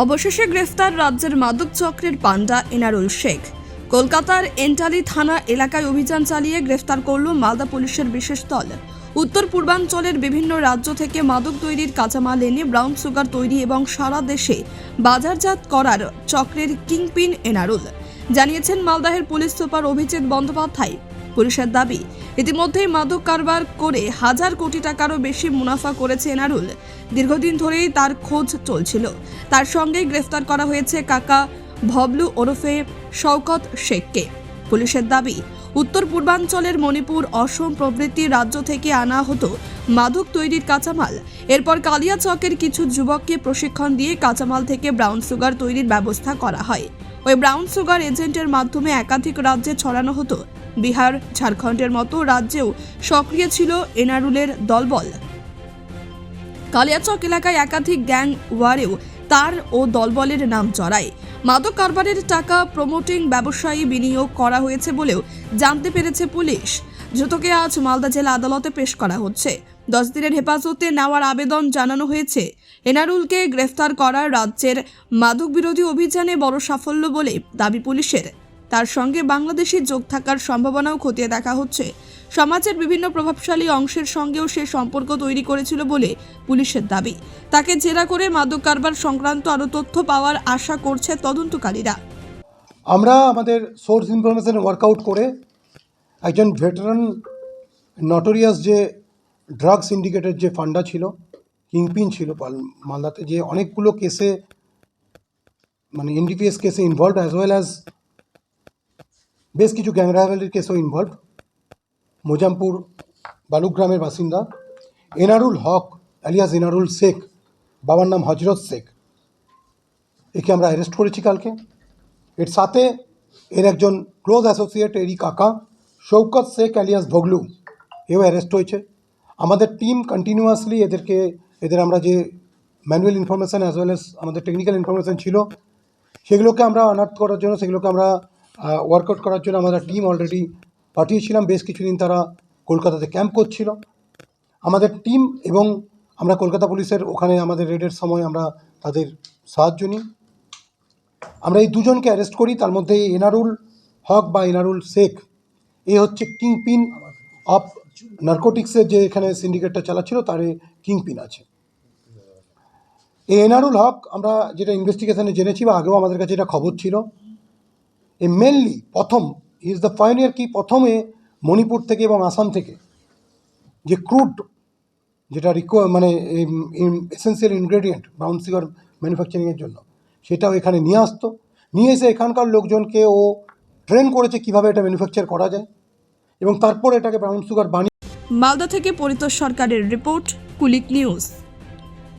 অবশেষে গ্রেফতার রাজ্যের মাদক চক্রের পান্ডা এনারুল শেখ। কলকাতার এন্টালি থানা এলাকায় অভিযান চালিয়ে গ্রেফতার করল মালদা পুলিশের বিশেষ দল। উত্তর পূর্বাঞ্চলের বিভিন্ন রাজ্য থেকে মাদক তৈরির কাঁচামাল এনে ব্রাউন সুগার তৈরি এবং সারা দেশে বাজারজাত করার চক্রের কিংপিন এনারুল। জানিয়েছেন মালদাহের পুলিশ সুপার অভিজিৎ বন্দ্যোপাধ্যায়। পুলিশের দাবি। ইতিমধ্যেই মাদক কারবার করে হাজার কোটি টাকারও বেশি মুনাফা করেছে এনারুল। দীর্ঘদিন ধরেই তার খোঁজ চলছিল। তার সঙ্গে গ্রেফতার করা হয়েছে কাকা ভবলু ওরফে শওকত শেখকে। পুলিশের দাবি, উত্তর পূর্বাঞ্চলের মণিপুর, অসম প্রভৃতি রাজ্য থেকে আনা হতো মাদক তৈরির কাঁচামাল। এরপর কালিয়াচকের কিছু যুবককে প্রশিক্ষণ দিয়ে কাঁচামাল থেকে ব্রাউন সুগার তৈরির ব্যবস্থা করা হয়। ওই ব্রাউন সুগার এজেন্টের মাধ্যমে একাধিক রাজ্যে ছড়ানো হতো। বিহার, ঝাড়খণ্ডের মতো রাজ্যেও সক্রিয় ছিল এনারুলের দলবল। কালিয়াচক এলাকায় একাধিক গ্যাং ওয়ারেও তার ও দলবলের নাম চড়ায় মাদক কারবারের টাকা প্রমোটিং ব্যবসায়ী বিনিয়োগ করা হয়েছে বলেও জানতে পেরেছে পুলিশ। ধৃতকে আজ মালদা জেলা আদালতে পেশ করা হচ্ছে। দশ দিনের হেফাজতে নেওয়ার আবেদন জানানো হয়েছে। এনারুলকে গ্রেফতার করার রাজ্যের মাদক বিরোধী অভিযানে বড় সাফল্য বলে দাবি পুলিশের। তার সঙ্গে বাংলাদেশি যোগ থাকার সম্ভাবনাও খতিয়ে দেখা হচ্ছে। সমাজের বিভিন্ন প্রভাবশালী অংশের সঙ্গেও সে সম্পর্ক তৈরি করেছিল বলে পুলিশের দাবি। তাকে জেরা করে মাদক কারবার সংক্রান্ত আরও তথ্য পাওয়ার আশা করছে তদন্তকারীরা। আমরা আমাদের সোর্স ইনফরমেশন ওয়ার্কআউট করে একজন ভেটারান নটোরিয়াস যে ড্রাগ সিন্ডিকেটের যে ফান্ডা ছিল কিংপিন ছিল মালদাতে, যে অনেকগুলো কেসে মানে এনডিপিএস কেসে ইনভলভ অ্যাজ ওয়েল অ্যাজ বেশ কিছু গ্যাংরাইভালির কেসও ইনভলভ মোজামপুর বালুগ্রামের বাসিন্দা এনারুল হক আলিয়াস এনারুল শেখ, বাবার নাম হজরত শেখ। একে আমরা অ্যারেস্ট করেছি কালকে। এর সাথে এর একজন ক্লোজ অ্যাসোসিয়েট এরই কাকা শৌকত শেখ অ্যালিয়াস ভগলু, এও অ্যারেস্ট হয়েছে। আমাদের টিম কন্টিনিউয়াসলি এদেরকে, এদের আমরা যে manual information as well as আমাদের টেকনিক্যাল ইনফরমেশান ছিল, সেগুলোকে আমরা আনার্থ করার জন্য, সেগুলোকে আমরা ওয়ার্কআউট করার জন্য আমরা টিম অলরেডি পাঠিয়েছিলাম। বেশ কিছুদিন তারা কলকাতাতে ক্যাম্প করছিল। আমাদের টিম এবং আমরা কলকাতা পুলিশের ওখানে আমাদের রেডের সময় আমরা তাদের সাহায্য নিই। আমরা এই দুজনকে অ্যারেস্ট করি। তার মধ্যে এনারুল হক বা এনারুল শেখ। এ হচ্ছে কিং পিন অফ নার্কোটিক্সের যে এখানে সিন্ডিকেটটা চালাচ্ছিল, তার কিং পিন আছে। এই এনারুল হক, আমরা যেটা ইনভেস্টিগেশনে জেনেছি বা আগেও আমাদের কাছে এটা খবর ছিল এ মেনলি প্রথম ইজ দ্য পায়োনিয়ার কি? প্রথমে মণিপুর থেকে এবং আসাম থেকে। যে ক্রুড যেটা রিকো মানে এসেন্সিয়াল ইনগ্রেডিয়েন্ট ব্রাউন সুগার ম্যানুফ্যাকচারিংয়ের জন্য, সেটাও এখানে নিয়ে আসতো। নিয়ে এসে এখানকার লোকজনকে ও ট্রেন করেছে কীভাবে এটা ম্যানুফ্যাকচার করা যায়। এবং তারপর এটাকে ব্রাউন সুগার বানিয়ে মালদা থেকে পরিতোষ সরকারের রিপোর্ট, কুলিক নিউজ।